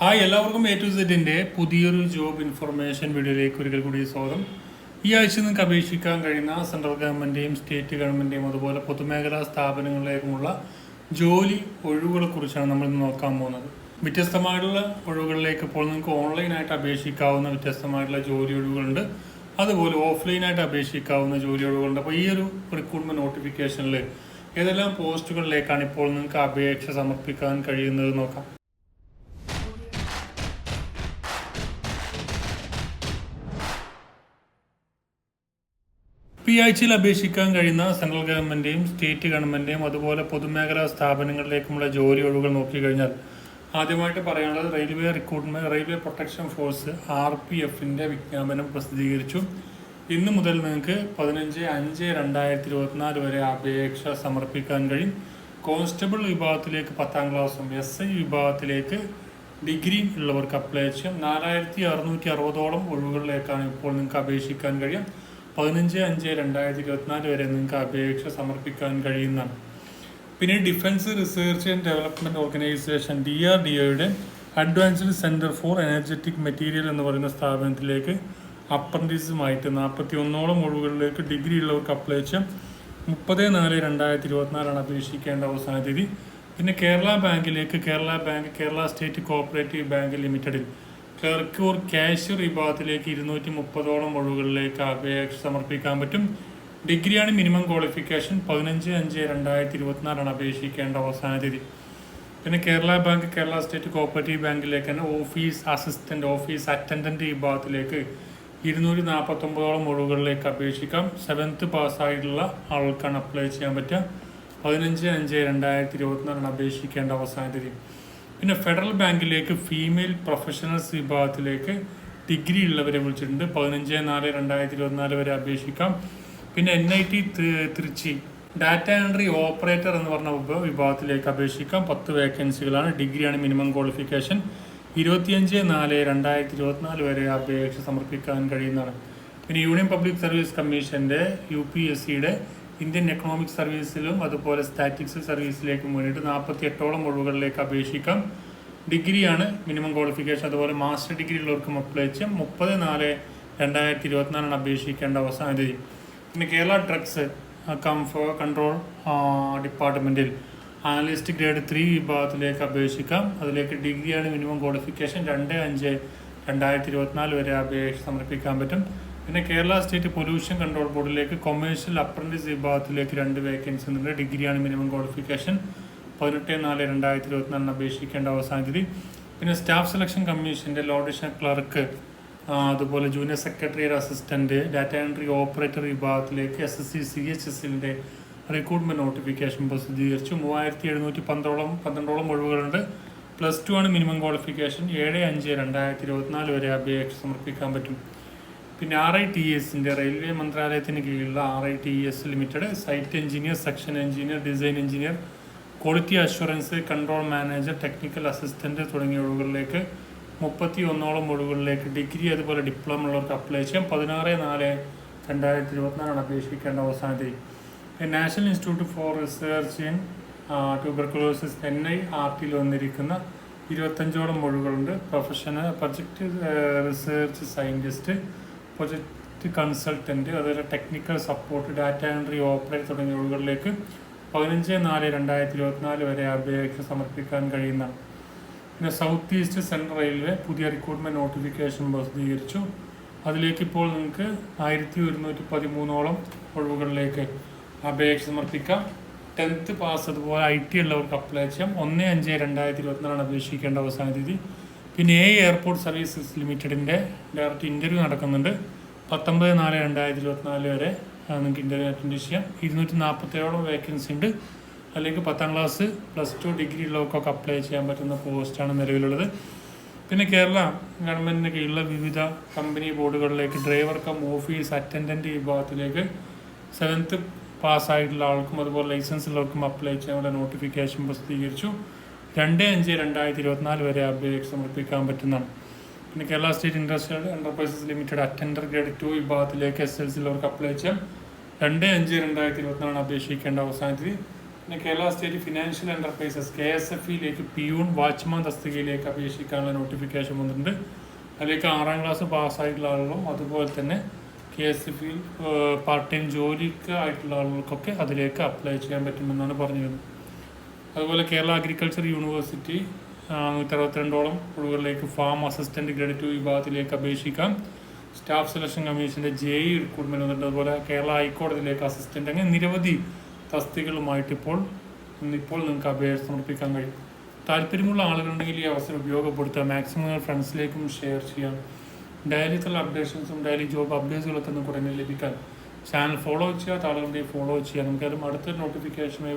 Hi എല്ലാവർക്കും A to സെറ്റിന്റെ പുതിയൊരു ജോബ് ഇൻഫർമേഷൻ വീഡിയോയിലേക്ക് ഒരിക്കൽ കൂടി സ്വാഗതം. ഈ ആഴ്ച നിങ്ങൾക്ക് അപേക്ഷിക്കാൻ കഴിയുന്ന സെൻട്രൽ ഗവൺമെന്റെയും സ്റ്റേറ്റ് ഗവൺമെന്റെയും അതുപോലെ പൊതുമേഖലാ സ്ഥാപനങ്ങളിലേക്കുമുള്ള ജോലി ഒഴിവുകളെ കുറിച്ചാണ് നമ്മൾ ഇന്ന് നോക്കാൻ പോകുന്നത്. വ്യത്യസ്തമായിട്ടുള്ള ഒഴിവുകളിലേക്ക് ഇപ്പോൾ നിങ്ങൾക്ക് ഓൺലൈനായിട്ട് അപേക്ഷിക്കാവുന്ന വ്യത്യസ്തമായിട്ടുള്ള ജോലി ഒഴിവുകളുണ്ട്. അതുപോലെ ഓഫ്ലൈനായിട്ട് അപേക്ഷിക്കാവുന്ന ജോലി ഒഴിവുകളുണ്ട്. അപ്പോൾ ഈ ഒരു റിക്രൂട്ട്മെന്റ് നോട്ടിഫിക്കേഷനിൽ ഏതെല്ലാം പോസ്റ്റുകളിലേക്കാണ് ഇപ്പോൾ നിങ്ങൾക്ക് അപേക്ഷ സമർപ്പിക്കാൻ കഴിയുന്നത് നോക്കാം. ഈ ആഴ്ചയിൽ അപേക്ഷിക്കാൻ കഴിയുന്ന സെൻട്രൽ ഗവൺമെന്റിന്റെയും സ്റ്റേറ്റ് ഗവൺമെന്റിന്റെയും അതുപോലെ പൊതുമേഖലാ സ്ഥാപനങ്ങളിലേക്കുമുള്ള ജോലി ഒഴിവുകൾ നോക്കിക്കഴിഞ്ഞാൽ ആദ്യമായിട്ട് പറയാനുള്ളത് railway recruitment railway protection force R P എഫിന്റെ വിജ്ഞാപനം പ്രസിദ്ധീകരിച്ചു. ഇന്ന് മുതൽ നിങ്ങൾക്ക് പതിനഞ്ച് അഞ്ച് രണ്ടായിരത്തി ഇരുപത്തിനാല് വരെ അപേക്ഷ സമർപ്പിക്കാൻ കഴിയും. കോൺസ്റ്റബിൾ വിഭാഗത്തിലേക്ക് പത്താം ക്ലാസ്സും എസ് ഐ വിഭാഗത്തിലേക്ക് ഡിഗ്രി ഉള്ളവർക്ക് അപ്ലൈ ചെയ്യാം. നാലായിരത്തി അറുന്നൂറ്റി അറുപതോളം ഒഴിവുകളിലേക്കാണ് ഇപ്പോൾ നിങ്ങൾക്ക് അപേക്ഷിക്കാൻ കഴിയും പതിനഞ്ച് അഞ്ച് രണ്ടായിരത്തി ഇരുപത്തിനാല് വരെ നിങ്ങൾക്ക് അപേക്ഷ സമർപ്പിക്കാൻ കഴിയുന്നതാണ്. പിന്നെ defence research and development organisation D R D ഒയുടെ advanced centre for energetic material എന്ന് പറയുന്ന സ്ഥാപനത്തിലേക്ക് അപ്രന്റീസുമായിട്ട് നാൽപ്പത്തി ഒന്നോളം ഒഴിവുകളിലേക്ക് ഡിഗ്രി ഉള്ളവർക്ക് അപ്ലൈ ചെയ്യാം. മുപ്പത് നാല് രണ്ടായിരത്തി ഇരുപത്തിനാലാണ് അപേക്ഷിക്കേണ്ട അവസാന തീയതി. പിന്നെ കേരള ബാങ്കിലേക്ക് Kerala bank Kerala state cooperative bank ലിമിറ്റഡിൽ ക്ലർക്ക് ക്യാഷ് വിഭാഗത്തിലേക്ക് ഇരുന്നൂറ്റി മുപ്പതോളം ഒഴിവുകളിലേക്ക് അപേക്ഷ സമർപ്പിക്കാൻ പറ്റും. ഡിഗ്രിയാണ് മിനിമം ക്വാളിഫിക്കേഷൻ പതിനഞ്ച് അഞ്ച് രണ്ടായിരത്തി ഇരുപത്തിനാലാണ് അപേക്ഷിക്കേണ്ട അവസാന തീയതി പിന്നെ Kerala bank Kerala state cooperative ബാങ്കിലേക്ക് തന്നെ ഓഫീസ് അസിസ്റ്റന്റ് ഓഫീസ് അറ്റൻഡന്റ് വിഭാഗത്തിലേക്ക് ഇരുന്നൂറ്റി നാൽപ്പത്തൊമ്പതോളം ഒഴിവുകളിലേക്ക് അപേക്ഷിക്കാം. സെവൻത്ത് പാസ്സായിട്ടുള്ള ആൾക്കാണ് അപ്ലൈ ചെയ്യാൻ പറ്റുക. പതിനഞ്ച് അഞ്ച് രണ്ടായിരത്തി ഇരുപത്തിനാലാണ് അപേക്ഷിക്കേണ്ട അവസാന തീയതി പിന്നെ ഫെഡറൽ ബാങ്കിലേക്ക് ഫീമെയിൽ പ്രൊഫഷണൽസ് വിഭാഗത്തിലേക്ക് ഡിഗ്രി ഉള്ളവരെ വിളിച്ചിട്ടുണ്ട്. പതിനഞ്ച് നാല് രണ്ടായിരത്തി ഇരുപത്തിനാല് വരെ അപേക്ഷിക്കാം. പിന്നെ N I T Trichy data entry operator എന്ന് പറഞ്ഞ വിഭാഗത്തിലേക്ക് അപേക്ഷിക്കാം. പത്ത് വേക്കൻസികളാണ്. ഡിഗ്രിയാണ് മിനിമം ക്വാളിഫിക്കേഷൻ. ഇരുപത്തിയഞ്ച് നാല് രണ്ടായിരത്തി ഇരുപത്തിനാല് വരെ അപേക്ഷ സമർപ്പിക്കാൻ കഴിയുന്നതാണ്. പിന്നെ യൂണിയൻ പബ്ലിക് സർവീസ് കമ്മീഷന്റെ യു പി എസ് സിയുടെ ഇന്ത്യൻ എക്കണോമിക് സർവീസിലും അതുപോലെ സ്റ്റാറ്റിക്സ് സർവീസിലേക്കും വേണ്ടിയിട്ട് നാൽപ്പത്തി എട്ടോളം ഒഴിവുകളിലേക്ക് അപേക്ഷിക്കാം. ഡിഗ്രിയാണ് മിനിമം ക്വാളിഫിക്കേഷൻ അതുപോലെ മാസ്റ്റർ ഡിഗ്രി ഉള്ളവർക്കും അപ്ലൈ ചെയ്യാം. മുപ്പത് നാല് രണ്ടായിരത്തി ഇരുപത്തിനാലാണ് അപേക്ഷിക്കേണ്ട അവസാന തീയതി. പിന്നെ കേരള ഡ്രഗ്സ് കംഫോ കൺട്രോൾ ഡിപ്പാർട്ട്മെന്റിൽ അനലിസ്റ്റ് ഗ്രേഡ് ത്രീ വിഭാഗത്തിലേക്ക് അപേക്ഷിക്കാം. അതിലേക്ക് ഡിഗ്രിയാണ് മിനിമം ക്വാളിഫിക്കേഷൻ രണ്ട് അഞ്ച് രണ്ടായിരത്തി ഇരുപത്തിനാല് വരെ അപേക്ഷ സമർപ്പിക്കാൻ പറ്റും. പിന്നെ കേരള സ്റ്റേറ്റ് പൊല്യൂഷൻ കൺട്രോൾ ബോർഡിലേക്ക് കൊമേഴ്ഷ്യൽ അപ്രന്റീസ് വിഭാഗത്തിലേക്ക് രണ്ട് വേക്കൻസി ഉണ്ട് ഡിഗ്രിയാണ് മിനിമം ക്വാളിഫിക്കേഷൻ പതിനെട്ട് നാല് രണ്ടായിരത്തി ഇരുപത്തിനാലിന് അപേക്ഷിക്കേണ്ട അവസാന തീയതി. പിന്നെ സ്റ്റാഫ് സെലക്ഷൻ കമ്മീഷന്റെ ലോഡിഷൻ ക്ലർക്ക് അതുപോലെ junior secretary assistant data entry operator വിഭാഗത്തിലേക്ക് S S C C H എസിന്റെ റിക്രൂട്ട്മെന്റ് നോട്ടിഫിക്കേഷൻ പ്രസിദ്ധീകരിച്ചു മൂവായിരത്തി എഴുന്നൂറ്റി പന്ത്രണ്ടോളം പന്ത്രണ്ടോളം ഒഴിവുകളുണ്ട്. പ്ലസ് ടു ആണ് മിനിമം ക്വാളിഫിക്കേഷൻ ഏഴ് അഞ്ച് രണ്ടായിരത്തി ഇരുപത്തിനാല് വരെ അപേക്ഷ സമർപ്പിക്കാൻ പറ്റും. പിന്നെ ആർ ഐ ടി എസിന്റെ റെയിൽവേ മന്ത്രാലയത്തിന് കീഴിലുള്ള R I T S limited site engineer section engineer design engineer quality assurance control manager technical assistant തുടങ്ങിയ ഒഴിവുകളിലേക്ക് മുപ്പത്തി ഒന്നോളം ഒഴിവുകളിലേക്ക് ഡിഗ്രി അതുപോലെ ഡിപ്ലോമ ഉള്ളവർക്ക് അപ്ലൈ ചെയ്യാം. പതിനാറ് നാല് രണ്ടായിരത്തി ഇരുപത്തിനാലാണ് അപേക്ഷിക്കേണ്ട അവസാന തീയതി. National institute for research in tuberculosis N I R ടിയിൽ വന്നിരിക്കുന്ന ഇരുപത്തഞ്ചോളം ഒഴിവുകളുണ്ട്. Professional project research scientist project consultant അതുപോലെ technical support data entry operate തുടങ്ങിയ ഒഴിവുകളിലേക്ക് പതിനഞ്ച് നാല് രണ്ടായിരത്തി ഇരുപത്തിനാല് വരെ അപേക്ഷ സമർപ്പിക്കാൻ കഴിയുന്ന പിന്നെ സൗത്ത് ഈസ്റ്റ് സെൻട്രൽ റെയിൽവേ പുതിയ റിക്രൂട്ട്മെന്റ് നോട്ടിഫിക്കേഷൻ പ്രസിദ്ധീകരിച്ചു. അതിലേക്ക് ഇപ്പോൾ നിങ്ങൾക്ക് ആയിരത്തി ഒരുന്നൂറ്റി പതിമൂന്നോളം ഒഴിവുകളിലേക്ക് അപേക്ഷ സമർപ്പിക്കാം. ടെൻത്ത് പാസ് അതുപോലെ ഐ ടി ഉള്ളവർക്ക് അപ്ലൈ ചെയ്യാം. ഒന്ന് അഞ്ച് രണ്ടായിരത്തി ഇരുപത്തിനാലാണ് അപേക്ഷിക്കേണ്ട അവസാന തീയതി. പിന്നെ എ എയർപോർട്ട് സർവീസസ് ലിമിറ്റഡിന്റെ ഡയറക്റ്റ് ഇന്റർവ്യൂ നടക്കുന്നുണ്ട്. പത്തൊമ്പത് നാല് രണ്ടായിരത്തി ഇരുപത്തിനാല് വരെ നിങ്ങൾക്ക് ഇന്റർവ്യൂ അറ്റൻഡ് ചെയ്യാം. ഇരുന്നൂറ്റി നാൽപ്പത്തേഴോളം വേക്കൻസി ഉണ്ട്. അല്ലെങ്കിൽ പത്താം ക്ലാസ് പ്ലസ് ടു ഡിഗ്രി ഉള്ളവർക്കൊക്കെ അപ്ലൈ ചെയ്യാൻ പറ്റുന്ന പോസ്റ്റാണ് നിലവിലുള്ളത്. പിന്നെ കേരള ഗവൺമെന്റിന് കീഴിലുള്ള വിവിധ കമ്പനി ബോർഡുകളിലേക്ക് ഡ്രൈവർ കം ഓഫീസ് അറ്റൻഡന്റ് വിഭാഗത്തിലേക്ക് സെവൻത്ത് പാസ്സായിട്ടുള്ള ആൾക്കും അതുപോലെ ലൈസൻസ് ഉള്ളവർക്കും അപ്ലൈ ചെയ്യാനുള്ള നോട്ടിഫിക്കേഷൻ പ്രസിദ്ധീകരിച്ചു. രണ്ട് അഞ്ച് രണ്ടായിരത്തി ഇരുപത്തിനാല് വരെ അപേക്ഷ സമർപ്പിക്കാൻ പറ്റുന്നതാണ് പിന്നെ Kerala state industrial enterprises limited attender grade two വിഭാഗത്തിലേക്ക് എസ് എൽ സിയിലുള്ളവർക്ക് അപ്ലൈ ചെയ്യാം. രണ്ട് അഞ്ച് രണ്ടായിരത്തി ഇരുപത്തിനാലാണ് അപേക്ഷിക്കേണ്ട അവസാന തീയതി. പിന്നെ Kerala state financial enterprises K S F ഇയിലേക്ക് peon watchman തസ്തികയിലേക്ക് അപേക്ഷിക്കാനുള്ള നോട്ടിഫിക്കേഷൻ വന്നിട്ടുണ്ട്. അതിലേക്ക് ആറാം ക്ലാസ് പാസ്സായിട്ടുള്ള ആളുകളും അതുപോലെ തന്നെ കെ എസ് എഫ് ഇയിൽ പാർട്ട് ടൈം ജോലിക്ക് ആയിട്ടുള്ള ആളുകൾക്കൊക്കെ അതിലേക്ക് അപ്ലൈ ചെയ്യാൻ പറ്റുമെന്നാണ് പറഞ്ഞിരുന്നത്. അതുപോലെ കേരള അഗ്രികൾച്ചർ യൂണിവേഴ്സിറ്റി നൂറ്റി അറുപത്തിരണ്ടോളം ഒഴിവുകളിലേക്ക് ഫാം അസിസ്റ്റന്റ് ഗ്രേഡ് വിഭാഗത്തിലേക്ക് അപേക്ഷിക്കാം. സ്റ്റാഫ് സെലക്ഷൻ കമ്മീഷന്റെ ജെ ഇ റിക്രൂട്ട്മെന്റ് വന്നിട്ടുണ്ട്. അതുപോലെ കേരള ഹൈക്കോടതിയിലേക്ക് അസിസ്റ്റന്റ് അങ്ങനെ നിരവധി തസ്തികളുമായിട്ട് ഇപ്പോൾ ഇന്നിപ്പോൾ നിങ്ങൾക്ക് അപേക്ഷ സമർപ്പിക്കാൻ കഴിയും. താല്പര്യമുള്ള ആളുകളുണ്ടെങ്കിൽ ഈ അവസരം ഉപയോഗപ്പെടുത്തുക. മാക്സിമം ഫ്രണ്ട്സിലേക്കും ഷെയർ ചെയ്യാം. ഡെയിലിക്കുള്ള അപ്ഡേഷൻസും ഡെയിലി ജോബ് അപ്ഡേറ്റ്സുകളൊക്കെ നമുക്ക് ഉടനെ ലഭിക്കാൻ. ചാനൽ ഫോളോ ചെയ്യുക. താളുകളുടെ ഫോളോ ചെയ്യാം നമുക്കതും അടുത്തൊരു നോട്ടിഫിക്കേഷനുമായി